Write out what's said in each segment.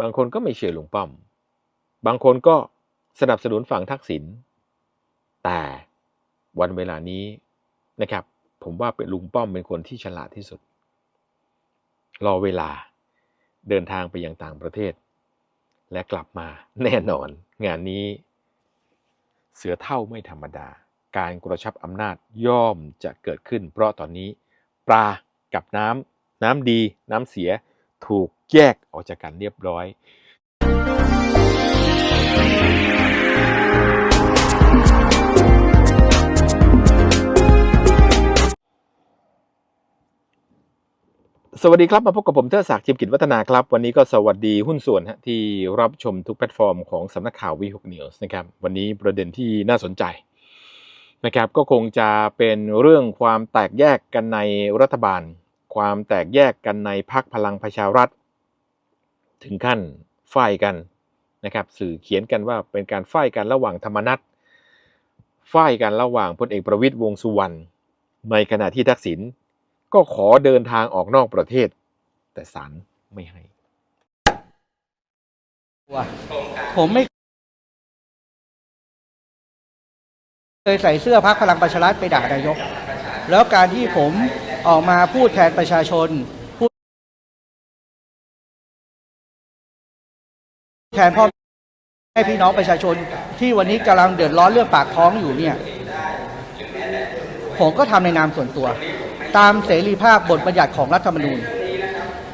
บางคนก็ไม่เชื่อลุงป้อม บางคนก็สนับสนุนฝั่งทักษิณ แต่วันเวลานี้นะครับ ผมว่าเป็นลุงป้อมเป็นคนที่ฉลาดที่สุด รอเวลาเดินทางไปยังต่างประเทศ และกลับมาแน่นอน งานนี้ เสือเท่าไม่ธรรมดา การกระชับอำนาจย่อมจะเกิดขึ้น เพราะตอนนี้ ปลากับน้ำน้ำดี น้ำเสีย ถูกแยกออกจากกันเรียบร้อยสวัสดีครับ มาพบกับผมเทอศักดิ์จิมกิจวัฒนาครับ วันนี้ก็สวัสดีหุ้นส่วนที่รับชมทุกแพลตฟอร์มของสำนักข่าววีหกนิวส์นะครับวันนี้ประเด็นที่น่าสนใจนะครับก็คงจะเป็นเรื่องความแตกแยกกันในรัฐบาล ความแตกแยกกันในพักพลังประชารัฐ ถึงขั้นฝ่ายกันนะครับสื่อเขียนกันว่าเป็นการฝ่ายกันระหว่างธรรมนัตฝ่ายกันระหว่างพลเอกประวิตยวงสุวรรณในขณะที่ทักษิณก็ขอเดินทางออกนอกประเทศ แต่ศาลไม่ให้ผมไม่เคยใส่เสื้อพักพลังประชารัฐไปด่านายก แล้วการที่ผม ออกมาพูดแทนประชาชน พูดแทนพ่อให้พี่น้องประชาชนที่วันนี้กำลังเดือดร้อนเรื่องปากท้องอยู่เนี่ยผมก็ทำในนามส่วนตัว ตามเสรีภาพบทบัญญัติของรัฐธรรมนูญ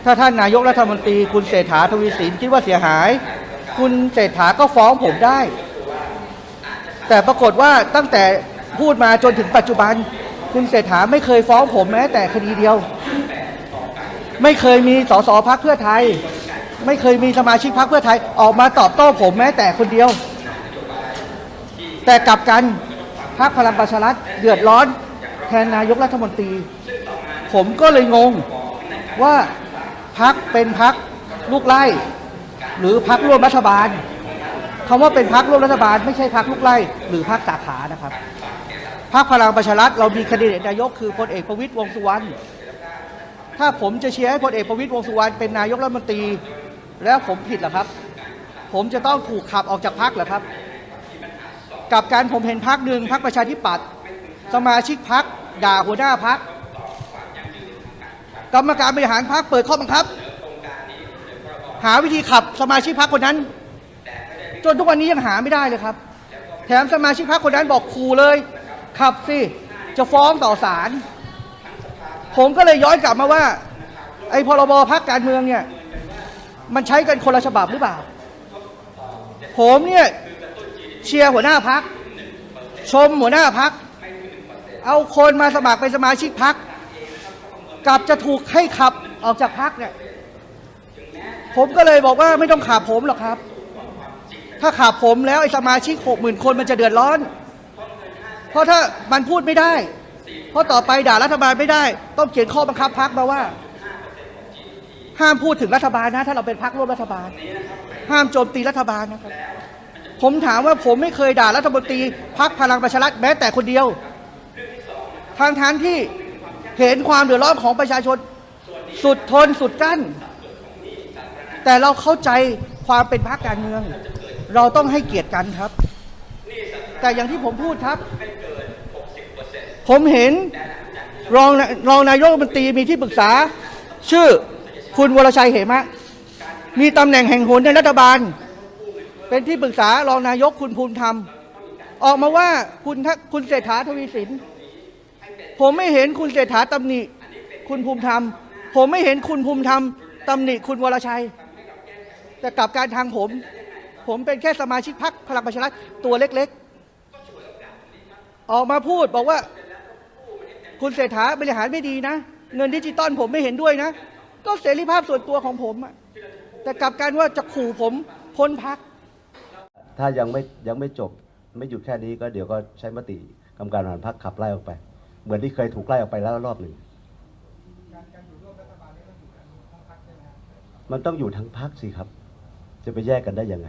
ถ้าท่านนายกรัฐมนตรี คุณเศรษฐาทวีสินคิดว่าเสียหาย คุณเศรษฐาก็ฟ้องผมได้ แต่ปรากฏว่าตั้งแต่พูดมาจนถึงปัจจุบัน คุณเศรษฐาไม่เคยฟ้องผมแม้แต่คดีเดียว ไม่เคยมีสสพักเพื่อไทย ไม่เคยมีสมาชิกพักเพื่อไทยออกมาตอบโต้ผมแม้แต่คนเดียว แต่กลับกันพักพลังประชารัฐเดือดร้อนแทนนายกรัฐมนตรี ผมก็เลยงงว่าพักเป็นพักลูกไล่ หรือพักร่วมรัฐบาลคำว่าเป็นพักร่วมรัฐบาล ไม่ใช่พักลูกไล่หรือพักสาขานะครับ พักพลังประชารัฐเรามีคนดิเดตนายกคือพลเอกประวิตยวงสุวรรณถ้าผมจะเชียร์ให้พลเอกประวิตยวงสุวรรณเป็นนายกรัฐมนตรี แล้วผมผิดเหรอครับ ผมจะต้องถูกขับออกจากพักเหรอครับกับการผมเห็นพักหนึ่งพักประชาธิปัตย์สมาชิกพักด่าหัวหน้าพักกรรมการบริหารพักเปิดข้อบังคับ หาวิธีขับสมาชิกพักคคนนั้น จนทุกวันนี้ยังหาไม่ได้เลยครับ แถมสมาชิกพักคนนั้นบอกขู่เลย ขับสิ จะฟ้องต่อศาลผมก็เลยย้อนกลับมาว่า ไอ้พรบพักการเมืองเนี่ย มันใช้กันคนละฉบับหรือเปล่า ผมเนี่ย เชียร์หัวหน้าพัก ชมหัวหน้าพัก เอาคนมาสมัครเป็นสมาชิกพักกลับจะถูกให้ขับออกจากพักเนี่ย ผมก็เลยบอกว่าไม่ต้องขับผมหรอกครับ ถ้าขับผมแล้วไอ้สมาชิกหกหมื่นคนมันจะเดือดร้อน เพราะถ้ามันพูดไม่ได้ เพราะต่อไปด่ารัฐบาลไม่ได้ ต้องเขียนข้อบังคับพักมาว่า ห้ามพูดถึงรัฐบาลนะ ถ้าเราเป็นพักร่วมรัฐบาล ห้ามโจมตีรัฐบาลนะครับ ผมถามว่าผมไม่เคยด่ารัฐมนตรีพักพลังประชารัฐแม้แต่คนเดียวทางทางที่เห็นความเดือดร้อนของประชาชนสุดทนสุดกั้น แต่เราเข้าใจความเป็นพรรคการเมือง เราต้องให้เกียรติกันครับ แต่อย่างที่ผมพูดครับ ผมเห็นรองรองนายกรัฐมนตรีมีที่ปรึกษา ชื่อคุณวรชัยเหมะ มีตำแหน่งแห่งหนในรัฐบาล เป็นที่ปรึกษารองนายกคุณภูมิธรรม ออกมาว่าคุณทักคุณเศรษฐาทวีสิน ผมไม่เห็นคุณเศรษฐาตำหนิคุณภูมิธรรม ผมไม่เห็นคุณภูมิธรรมตำหนิคุณวรชัย แต่กลับการทางผม ผมเป็นแค่สมาชิกพรรคพลังประชารัฐตัวเล็กๆ ออกมาพูดบอกว่า คุณเศรษฐาบริหารไม่ดีนะ เงินดิจิตอลผมไม่เห็นด้วยนะ ก็เสรีภาพส่วนตัวของผมอะแต่กลับการว่าจะขู่ผมพ้นพัก ถ้ายังไม่ยังไม่จบไม่หยุดแค่นี้ก็เดี๋ยวก็ใช้มติกรรมการบริหารพรรคขับไล่ออกไป เหมือนที่เคยถูกไล่ออกไปแล้วรอบหนึ่งมันต้องอยู่ทั้งพรรคสิครับ จะไปแยกกันได้ยังไง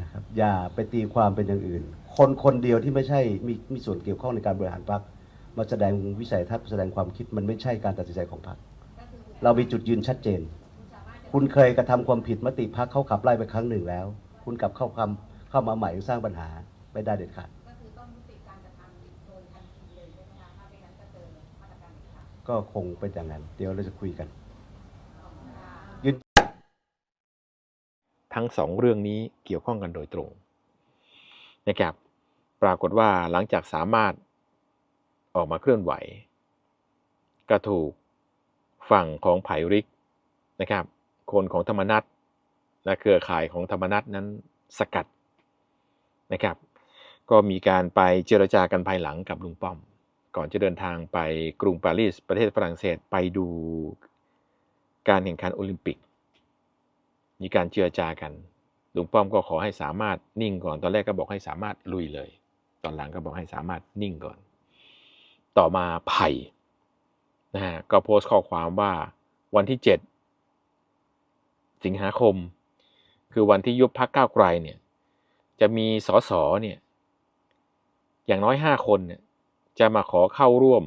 นะครับ อย่าไปตีความเป็นอย่างอื่น คนคนเดียวที่ไม่ใช่มีมีส่วนเกี่ยวข้องในการบริหารพรรคมาแสดงวิสัยทัศน์แสดงความคิดมันไม่ใช่การตัดสินใจของพรรคเรามีจุดยืนชัดเจน คุณเคยกระทำความผิดมติพักเขาขับไล่ไปครั้งหนึ่งแล้ว คุณกลับเข้าคำเข้ามาใหม่สร้างปัญหาไม่ได้เด็ดขาดก็คือต้องยุติการกระทำโดยทันทีเลยใช่ไหมคะถ้าไม่งั้นจะเจอมาตรการเด็ดขาดก็คงเป็นอย่างนั้น เดี๋ยวเราจะคุยกันยืนทั้งสองเรื่องนี้เกี่ยวข้องกันโดยตรงนะครับ ปรากฏว่าหลังจากสามารถออกมาเคลื่อนไหวก็ถูกฝั่งของไผ่ริกนะครับ คนของธรรมนัตและเครือข่ายของธรรมนัตนั้นสกัดนะครับ ก็มีการไปเจรจากันภายหลังกับลุงป้อม ก่อนจะเดินทางไปกรุงปารีสประเทศฝรั่งเศสไปดูการแข่งขันโอลิมปิก มีการเจรจากันลุงป้อมก็ขอให้สามารถนิ่งก่อนตอนแรกก็บอกให้สามารถลุยเลย ตอนหลังก็บอกให้สามารถนิ่งก่อน ต่อมาไผ่นะฮะก็โพสต์ข้อความว่าวันที่ 7 สิงหาคม คือวันที่ยุบพักก้าวไกลเนี่ย จะมีสสเนี่ย อย่างน้อย 5 คนเนี่ย จะมาขอเข้าร่วม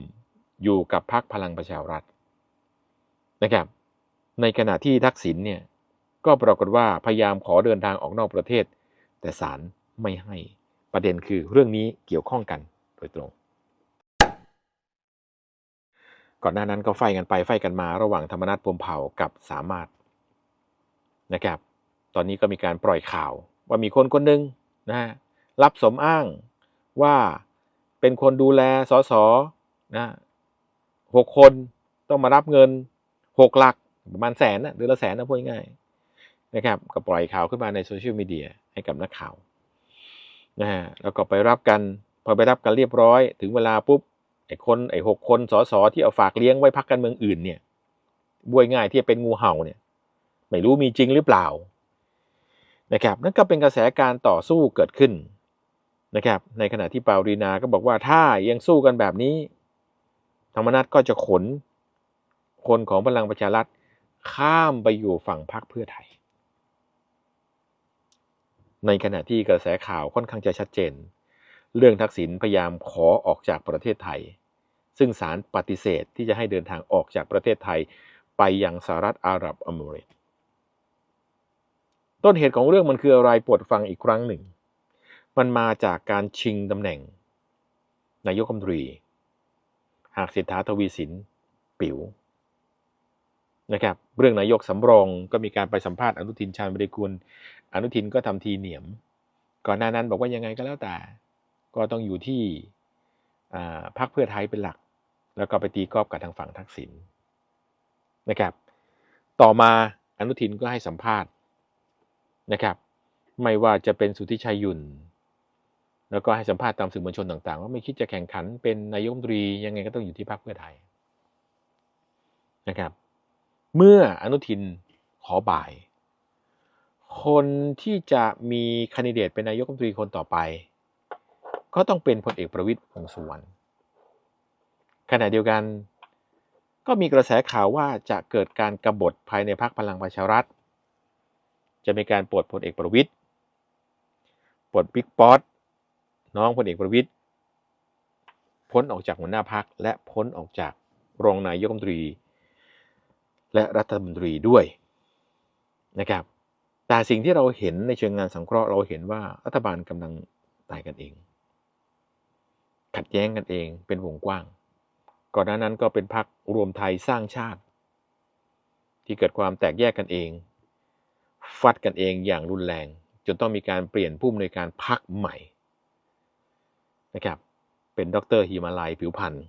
อยู่กับพักพลังประชารัฐนะครับ ในขณะที่ทักษิณเนี่ย ก็ปรากฏว่าพยายามขอเดินทางออกนอกประเทศ แต่ศาลไม่ให้ ประเด็นคือเรื่องนี้เกี่ยวข้องกันโดยตรง ก่อนหน้านั้นก็ไฟกันไปไฟกันมาระหว่างธรรมนัฐพรมเผ่ากับสามารถนะครับ ตอนนี้ก็มีการปล่อยข่าวว่ามีคนคนหนึ่งนะฮะรับสมอ้างว่าเป็นคนดูแลสสนะหกคนต้องมารับเงินหกหลักประมาณแสนนะเดือละแสนนะพูดง่ายๆนะครับก็ปล่อยข่าวขึ้นมาในโซเชียลมีเดียให้กับนักข่าว นะฮะแล้วก็ไปรับกัน พอไปรับกันเรียบร้อย ถึงเวลาปุ๊บไอ้คนไอ้หกคนสสที่เอาฝากเลี้ยงไว้พักการเมืองอื่นเนี่ยบวยง่ายที่จะเป็นงูเห่าเนี่ย ไม่รู้มีจริงหรือเปล่านะครับนั่นก็เป็นกระแสการต่อสู้เกิดขึ้นนะครับ ในขณะที่ปารีนาก็บอกว่าถ้ายังสู้กันแบบนี้ ธรรมนัตก็จะขน คนของพลังประชารัฐข้ามไปอยู่ฝั่งพรรคเพื่อไทย ในขณะที่กระแสข่าวค่อนข้างจะชัดเจน เรื่องทักษิณพยายามขอออกจากประเทศไทย ซึ่งศาลปฏิเสธที่จะให้เดินทางออกจากประเทศไทย ไปยังสหรัฐอาหรับเมรตส์ต้นเหตุของเรื่องมันคืออะไรโปรดฟังอีกครั้งหนึ่ง มันมาจากการชิงตำแหน่ง นายกรัฐมนตรี หากเศรษฐาทวีสิน ปิ๋ว นะครับเรื่องนายกสำรองก็มีการไปสัมภาษณ์อนุทินชาญบริกุลอนุทินก็ทำทีเหนียม ก่อนหน้านั้นบอกว่ายังไงก็แล้วแต่ ก็ต้องอยู่ที่พรรคเพื่อไทยเป็นหลัก แล้วก็ไปตีกอบกับทางฝั่งทักษิณนะครับ ต่อมาอนุทินก็ให้สัมภาษณ์นะครับ ไม่ว่าจะเป็นสุทธิชัยยุ่นแล้วก็ให้สัมภาษณ์ตามสื่อมวลชนต่าง ๆ ว่าไม่คิดจะแข่งขันเป็นนายกรัฐมนตรียังไงก็ต้องอยู่ที่พรรคเพื่อไทยนะครับ เมื่ออนุทินขอบ่าย คนที่จะมีคนดิเดตเป็นนายกรัฐมนตรีคนต่อไป ก็ต้องเป็นพลเอกประวิตยวงสุวรรณขณะเดียวกัน ก็มีกระแสข่าวว่าจะเกิดการกบฏภายในพรรคพลังประชารัฐ จะมีการปลดพลเอกประวิตยปลดบิ๊กป๊อตน้องพลเอกประวิตยพ้นออกจากหัวหน้าพักและพ้นออกจากรองนายกรัฐมนตรี และรัฐมนตรีด้วยนะครับ แต่สิ่งที่เราเห็นในเชิงงานสังเคราะห์เราเห็นว่ารัฐบาลกำลังตายกันเอง ขัดแย้งกันเองเป็นวงกว้าง ก่อนหน้านั้นก็เป็นพักรวมไทยสร้างชาติ ที่เกิดความแตกแยกกันเอง ฟัดกันเองอย่างรุนแรง จนต้องมีการเปลี่ยนผู้อำนวยการพักใหม่นะครับเป็นดรฮิมาลัยผิวพันธ์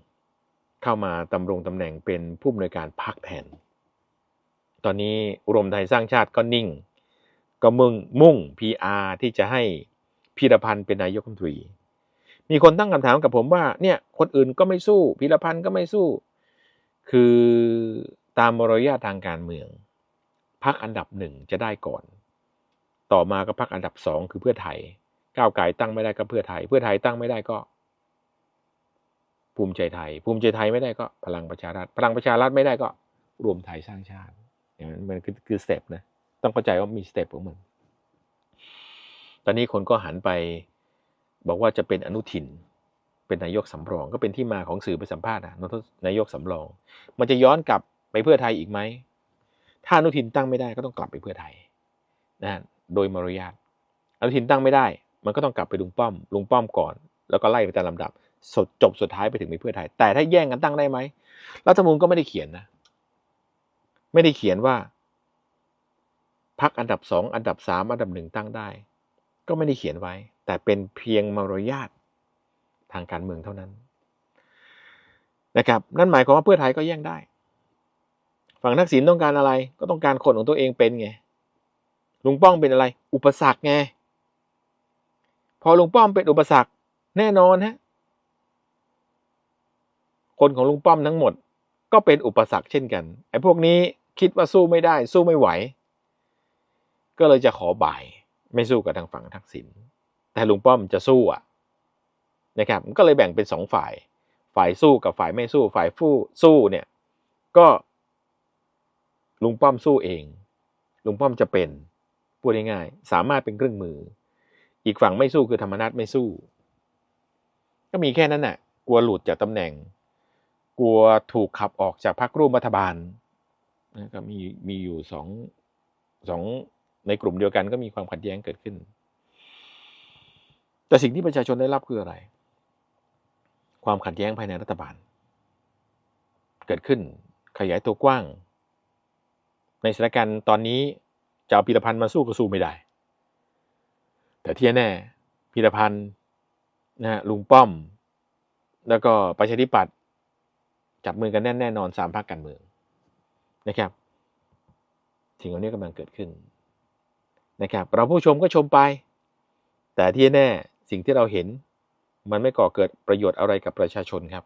เข้ามาดำรงตำแหน่งเป็นผู้อำนวยการพักแทน ตอนนี้รวมไทยสร้างชาติก็นิ่ง ก็มุ่งมุ่ง PR ที่จะให้พีรพันธ์เป็นนายกรัฐมนตรี มีคนตั้งคำถามกับผมว่าเนี่ยคนอื่นก็ไม่สู้พีรพันธ์ก็ไม่สู้ คือตามมารยาททางการเมืองพักอันดับหนึ่งจะได้ก่อน ต่อมาก็พักอันดับสองคือเพื่อไทย ก้าวไกลตั้งไม่ได้ก็เพื่อไทย เพื่อไทยตั้งไม่ได้ก็ ภูมิใจไทย ภูมิใจไทยไม่ได้ก็ พลังประชารัฐพลังประชารัฐไม่ได้ก็ รวมไทยสร้างชาติ อย่างนั้นมันคือสเต็ปนะต้องเข้าใจว่ามีสเต็ปของมันตอนนี้คนก็หันไปบอกว่าจะเป็นอนุทิน เป็นนายกสำรองก็เป็นที่มาของสื่อไปสัมภาษณ์นะนายกสำรอง มันจะย้อนกลับไปเพื่อไทยอีกไหมถ้าอนุทินตั้งไม่ได้ก็ต้องกลับไปเพื่อไทยนะโดยมารยาทอนุทินตั้งไม่ได้ มันก็ต้องกลับไปลุงป้อมลุงป้อมก่อน แล้วก็ไล่ไปตามลำดับสดจบสุดท้ายไปถึงไปเพื่อไทย แต่ถ้าแย่งกันตั้งได้ไหมรัฐธรรมนูญก็ไม่ได้เขียนนะ ไม่ได้เขียนว่าพักอันดับสองอันดับสามอันดับหนึ่งตั้งได้ ก็ไม่ได้เขียนไว้ แต่เป็นเพียงมารยาททางการเมืองเท่านั้นนะครับนั่นหมายความว่าเพื่อไทยก็แย่งได้ ฝั่งทักษิณต้องการอะไร ก็ต้องการคนของตัวเองเป็นไงลุงป้อมเป็นอะไร อุปสรรคไงพอลุงป้อมเป็นอุปสรรคแน่นอนฮะคนของลุงป้อมทั้งหมด ก็เป็นอุปสรรคเช่นกันไอ้พวกนี้ คิดว่าสู้ไม่ได้ สู้ไม่ไหว ก็เลยจะขอบ่าย ไม่สู้กับทางฝั่งทักษิณแต่ลุงป้อมจะสู้อะนะครับก็เลยแบ่งเป็นสองฝ่าย ฝ่ายสู้กับฝ่ายไม่สู้ฝ่ายฟู้สู้เนี่ย ก็ลุงป้อมสู้เอง ลุงป้อมจะเป็นพูดง่ายๆสามารถเป็นเครื่องมือ อีกฝั่งไม่สู้คือธรรมนัตไม่สู้ ก็มีแค่นั้นน่ะ กลัวหลุดจากตำแหน่ง กลัวถูกขับออกจากพรรคร่วมรัฐบาล นะก็มีมีอยู่สองสองในกลุ่มเดียวกันก็มีความขัดแย้งเกิดขึ้น แต่สิ่งที่ประชาชนได้รับคืออะไร ความขัดแย้งภายในรัฐบาล เกิดขึ้นขยายตัวกว้าง ในสถานการณ์ตอนนี้จะเอาพีรพันธ์มาสู้ก็สู้ไม่ได้ แต่ที่แน่พีรพันธ์นะฮะลุงป้อม แล้วก็ประชาธิปัตย์จับมือกันแน่นแน่นอนสามพรรคการเมือง นะครับสิ่งเหล่านี้กำลังเกิดขึ้นนะครับเราผู้ชมก็ชมไป แต่ที่แน่สิ่งที่เราเห็น มันไม่ก่อเกิดประโยชน์อะไรกับประชาชนครับ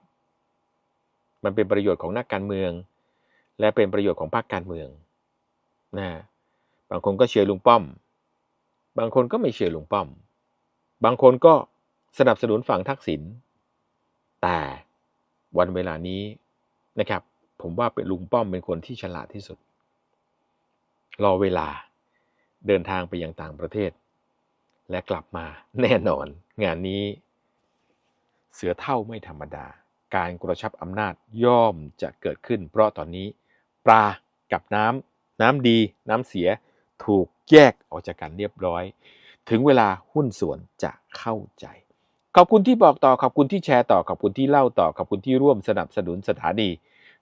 มันเป็นประโยชน์ของนักการเมือง และเป็นประโยชน์ของพรรคการเมืองนะบางคนก็เชียร์ลุงป้อม บางคนก็ไม่เชียร์ลุงป้อม บางคนก็สนับสนุนฝั่งทักษิณแต่วันเวลานี้นะครับ ผมว่าเป็นลุงป้อมเป็นคนที่ฉลาดที่สุด รอเวลาเดินทางไปยังต่างประเทศ และกลับมาแน่นอน งานนี้ เสือเท่าไม่ธรรมดา การกระชับอำนาจย่อมจะเกิดขึ้น เพราะตอนนี้ ปลากับน้ำน้ำดี น้ำเสียถูกแยกออกจากกันเรียบร้อย ถึงเวลาหุ้นส่วนจะเข้าใจ ขอบคุณที่บอกต่อขอบคุณที่แชร์ต่อขอบคุณที่เล่าต่อขอบคุณที่ร่วมสนับสนุนสถานี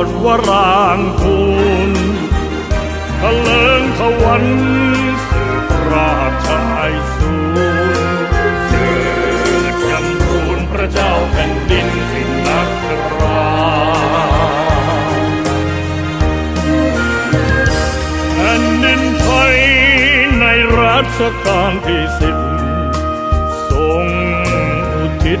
ระพรวรางคูณทะเลิงทวันสืบราชไอสูรเกิดจำรูนพระเจ้าแผ่นดินสิงนักราแผ่นดินไทยในรัชกาลที่สิบทรงอุทิศ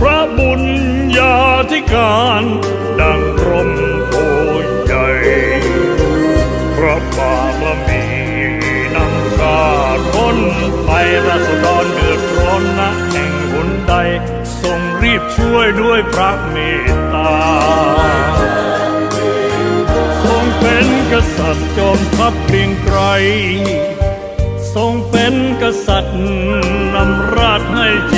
พระบุญญาธิการ ดังรมโพใหญ่พระบารมีนำข้าร้นไปราษฎรเดือดร้อนนะแห่งหนใด ทรงรีบช่วยด้วยพระเมตตา ทรงเป็นกษัตริย์จอมทัพเกรียงไกรทรงเป็นกษัตริย์นำราชให้จิต